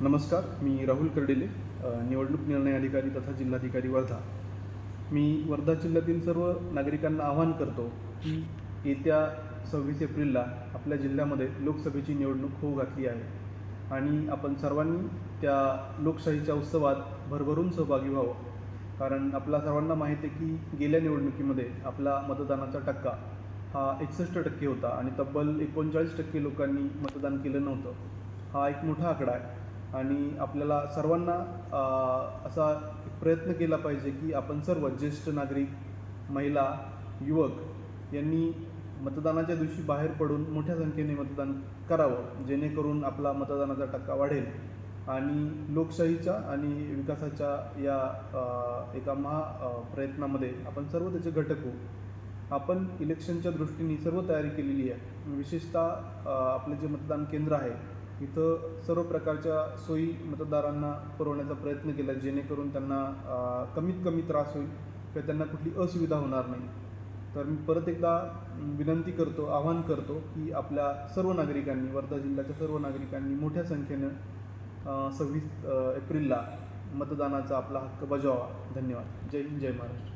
नमस्कार मी राहुल कर्डिले निवडणूक निर्णय अधिकारी तथा जिल्हाधिकारी वर्धा. मी वर्धा जिल्ह्यातील सर्व नागरिकांना आवाहन करतो की येत्या सव्वीस एप्रिलला आपल्या जिल्ह्यामध्ये लोकसभेची निवडणूक होऊ घातली आहे. आणि आपण सर्वांनी त्या लोकशाहीच्या उत्सवात भरभरून सहभागी व्हावं. कारण आपल्या सर्वांना माहीत आहे की गेल्या निवडणुकीमध्ये आपला मतदानाचा टक्का हा एकसष्ट टक्के होता आणि तब्बल एकोणचाळीस टक्के लोकांनी मतदान केलं नव्हतं. हा एक मोठा आकडा आहे. आणि आपल्याला सर्वांना असा प्रयत्न केला पाहिजे की आपण सर्व ज्येष्ठ नागरिक महिला युवक यांनी मतदानाच्या दिवशी बाहेर पडून मोठ्या संख्येने मतदान करावं जेणेकरून आपला मतदानाचा टक्का वाढेल. आणि लोकशाहीच्या आणि विकासाच्या या एका महा प्रयत्नामध्ये आपण सर्व त्याचे घटक होऊ. आपण इलेक्शनच्या दृष्टीने सर्व तयारी केलेली आहे. विशेषतः आपले जे मतदान केंद्र आहे इथं सर्व प्रकारच्या सोयी मतदारांना पुरवण्याचा प्रयत्न केला जेणेकरून त्यांना कमीत कमी त्रास होईल किंवा त्यांना कुठली असुविधा होणार नाही. तर मी परत एकदा विनंती करतो आवाहन करतो की आपल्या सर्व नागरिकांनी वर्धा जिल्ह्याच्या सर्व नागरिकांनी मोठ्या संख्येनं सव्वीस एप्रिलला मतदानाचा आपला हक्क बजावा. धन्यवाद. जय हिंद जय महाराष्ट्र.